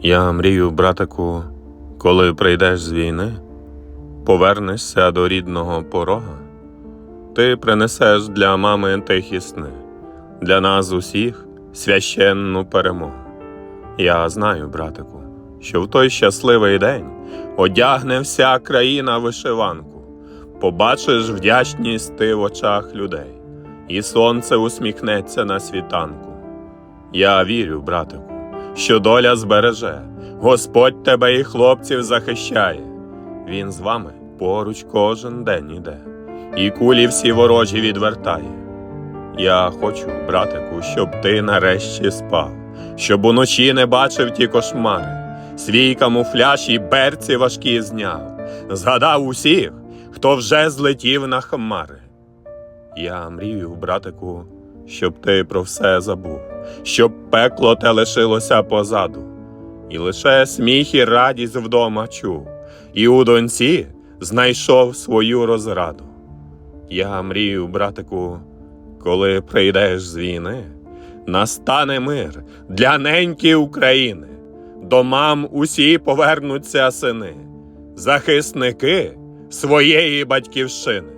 Я мрію, братику, коли прийдеш з війни, повернешся до рідного порога, ти принесеш для мами тихі сни, для нас усіх священну перемогу. Я знаю, братику, що в той щасливий день одягне вся країна вишиванку, побачиш вдячність ти в очах людей, і сонце усміхнеться на світанку. Я вірю, братику, що доля збереже, Господь тебе і хлопців захищає. Він з вами поруч кожен день іде, і кулі всі ворожі відвертає. Я хочу, братику, щоб ти нарешті спав, щоб уночі не бачив ті кошмари, свій камуфляж і берці важкі зняв, згадав усіх, хто вже злетів на хмари. Я мрію, братику, щоб ти про все забув, щоб пекло те лишилося позаду, і лише сміх і радість вдома чув, і у доньці знайшов свою розраду. Я мрію, братику, коли прийдеш з війни, настане мир для неньки України, до мам усі повернуться сини, захисники своєї батьківщини.